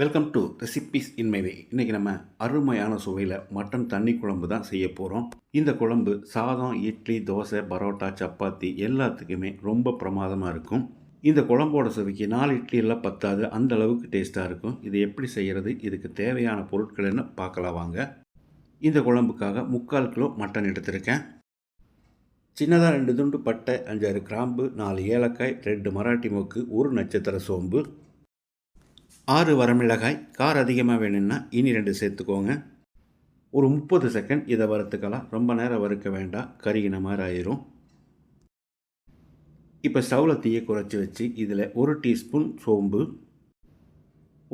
Welcome to recipes இன்மைவே இன்றைக்கி நம்ம அருமையான சுவையில் மட்டன் தண்ணி குழம்பு தான் செய்ய போகிறோம் இந்த குழம்பு சாதம் இட்லி தோசை பரோட்டா சப்பாத்தி எல்லாத்துக்குமே ரொம்ப பிரமாதமாக இருக்கும். இந்த குழம்போட சுவைக்கு நாலு இட்லி எல்லாம் பத்தாது. அந்த அளவுக்கு டேஸ்ட்டாக இருக்கும். இது எப்படி செய்கிறது இதுக்கு தேவையான பொருட்கள் என்ன? பார்க்கலாம் வாங்க. இந்த குழம்புக்காக முக்கால் கிலோ மட்டன் எடுத்திருக்கேன். சின்னதாக ரெண்டு துண்டு பட்டை அஞ்சாறு கிராம்பு நாலு ஏலக்காய் ரெண்டு மராட்டி மொக்கு ஒரு நட்சத்திர சோம்பு ஆறு வரமிளகாய் கார் அதிகமாக வேணும்னா இனி ரெண்டு சேர்த்துக்கோங்க. ஒரு முப்பது செகண்ட் இதை வறுத்துக்கலாம். ரொம்ப நேரம் வறுக்க வேண்டாம். கருகின மாதிரி ஆயிரும். இப்போ ஸ்டவ்வில் தீயை குறைச்சி வச்சு இதில் ஒரு டீஸ்பூன் சோம்பு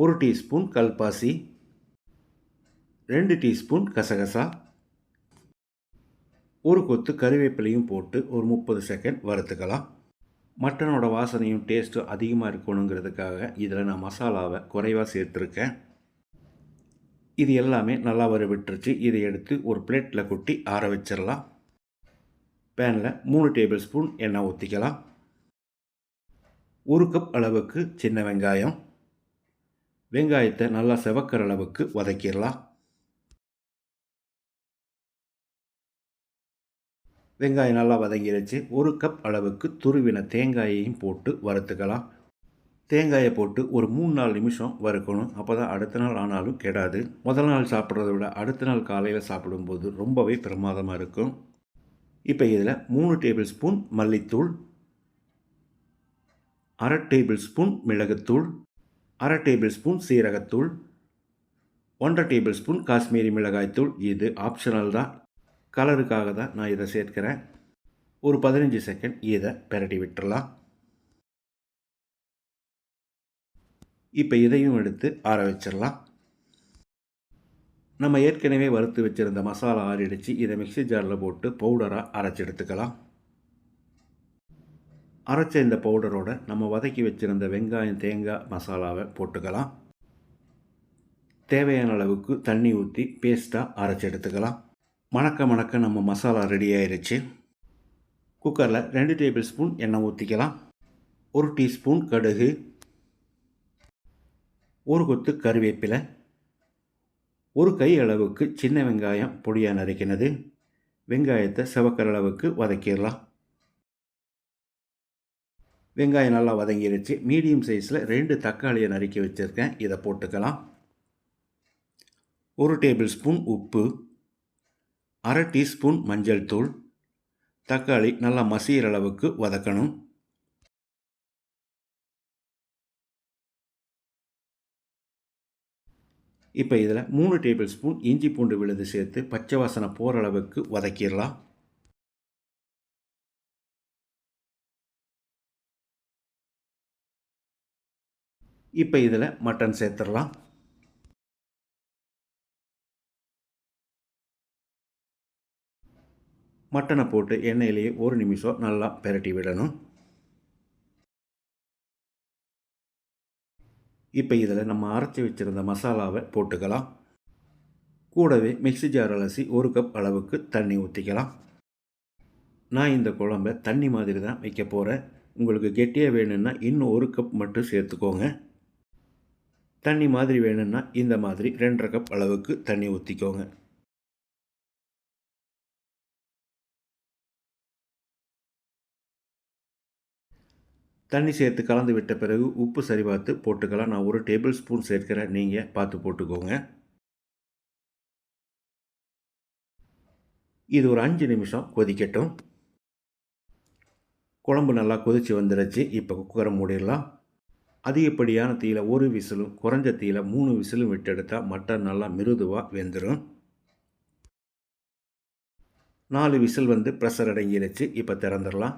ஒரு டீஸ்பூன் கல்பாசி ரெண்டு டீஸ்பூன் கசகசா ஒரு கொத்து கருவேப்பிலையும் போட்டு ஒரு முப்பது செகண்ட் வறுத்துக்கலாம். மட்டனோட வாசனையும் டேஸ்ட்டும் அதிகமாக இருக்கணுங்கிறதுக்காக இதில் நான் மசாலாவை குறைவாக சேர்த்துருக்கேன். இது எல்லாமே நல்லா வர விட்டுருச்சு இதை எடுத்து ஒரு பிளேட்டில் கொட்டி ஆற வச்சிடலாம். பேனில் மூணு டேபிள் ஸ்பூன் எண்ணெய் ஊற்றிக்கலாம் ஒரு கப் அளவுக்கு சின்ன வெங்காயம். வெங்காயத்தை நல்லா செவக்கிற அளவுக்கு வதக்கிடலாம். வெங்காயம் நல்லா வதங்கிடுச்சு ஒரு கப் அளவுக்கு துருவின தேங்காயையும் போட்டு வறுத்துக்கலாம். தேங்காயை போட்டு ஒரு மூணு நாலு நிமிஷம் வறுக்கணும். அப்போ தான் அடுத்த நாள் ஆனாலும் கெடாது. முதல் நாள் சாப்பிட்றத விட அடுத்த நாள் காலையில் சாப்பிடும்போது ரொம்பவே பிரமாதமாக இருக்கும். இப்போ இதில் மூணு டேபிள் ஸ்பூன் மல்லித்தூள் அரை டேபிள் ஸ்பூன் மிளகுத்தூள் அரை டேபிள் ஸ்பூன் சீரகத்தூள் ஒன்றரை டேபிள் ஸ்பூன் காஷ்மீரி மிளகாய்த்தூள். இது ஆப்ஷனல் தான். கலருக்காக தான் நான் இதை சேர்க்கிறேன். ஒரு பதினஞ்சு செகண்ட் இதை பெரட்டி விட்டுடலாம் இப்போ இதையும் எடுத்து ஆற வச்சிடலாம். நம்ம ஏற்கனவே வறுத்து வச்சுருந்த மசாலா ஆறிடுச்சு. இதை மிக்சி ஜாரில் போட்டு பவுடராக அரைச்சி எடுத்துக்கலாம். அரைச்ச இந்த பவுடரோட நம்ம வதக்கி வச்சுருந்த வெங்காயம் தேங்காய் மசாலாவை போட்டுக்கலாம். தேவையான அளவுக்கு தண்ணி ஊற்றி பேஸ்ட்டாக அரைச்சி எடுத்துக்கலாம். மணக்க மணக்க நம்ம மசாலா ரெடி ஆயிடுச்சு குக்கரில் ரெண்டு டேபிள் ஸ்பூன் எண்ணெய் ஊற்றிக்கலாம் ஒரு டீஸ்பூன் கடுகு. ஒரு கொத்து கருவேப்பிலை. ஒரு கை அளவுக்கு சின்ன வெங்காயம் பொடியாக நறுக்கினது. வெங்காயத்தை செவக்கிற அளவுக்கு வதக்கிடலாம். வெங்காயம் நல்லா வதங்கிடுச்சு மீடியம் சைஸில் ரெண்டு தக்காளியை நறுக்கி வச்சுருக்கேன். இதை போட்டுக்கலாம். ஒரு டேபிள் ஸ்பூன் உப்பு. அரை டீஸ்பூன் மஞ்சள் தூள் தக்காளி நல்லா மசிகிற அளவுக்கு வதக்கணும். இப்போ இதில் மூணு டேபிள் ஸ்பூன் இஞ்சி பூண்டு விழுது சேர்த்து பச்சை வாசனை போகிற அளவுக்கு வதக்கிடலாம். இப்போ இதில் மட்டன் சேர்த்துடலாம். மட்டனை போட்டு எண்ணெயிலேயே ஒரு நிமிஷம் நல்லா பெரட்டி விடணும். இப்போ இதில் நம்ம அரைச்சி வச்சுருந்த மசாலாவை போட்டுக்கலாம். கூடவே மிக்சி ஜார் அலசி ஒரு கப் அளவுக்கு தண்ணி ஊற்றிக்கலாம் நான் இந்த குழம்ப தண்ணி மாதிரி தான் வைக்க போகிறேன் உங்களுக்கு கெட்டியாக வேணும்னா இன்னும் ஒரு கப் மட்டும் சேர்த்துக்கோங்க. தண்ணி மாதிரி வேணும்னா இந்த மாதிரி ரெண்டரை கப் அளவுக்கு தண்ணி ஊற்றிக்கோங்க தண்ணி சேர்த்து கலந்து விட்ட பிறகு உப்பு சரி பார்த்து போட்டுக்கலாம். நான் ஒரு டேபிள் ஸ்பூன் சேர்க்கிறேன் நீங்கள் பார்த்து போட்டுக்கோங்க. இது ஒரு அஞ்சு நிமிஷம் கொதிக்கட்டும். குழம்பு நல்லா கொதித்து வந்துடுச்சு இப்போ குக்கரை மூடிடலாம். அதிகப்படியான தீயில் ஒரு விசிலும் குறைஞ்ச தீயில் மூணு விசிலும் விட்டெடுத்தால் மட்டன் நல்லா மிருதுவாக வெந்துடும் நாலு விசில் வந்து ப்ரெஷர் அடங்கிடுச்சு இப்போ திறந்துடலாம்.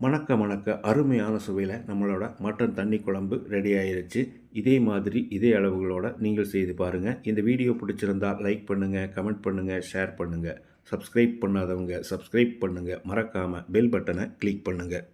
மணக்க மணக்க அருமையான சுவையில் நம்மளோட மட்டன் தண்ணி குழம்பு ரெடி ஆயிருச்சு. இதே மாதிரி இதே அளவுகளோட நீங்கள் செய்து பாருங்கள் இந்த வீடியோ பிடிச்சிருந்தால் லைக் பண்ணுங்கள் கமெண்ட் பண்ணுங்கள் ஷேர் பண்ணுங்கள் சப்ஸ்கிரைப் பண்ணாதவங்க சப்ஸ்கிரைப் பண்ணுங்கள் மறக்காமல் பெல் பட்டனை கிளிக் பண்ணுங்கள்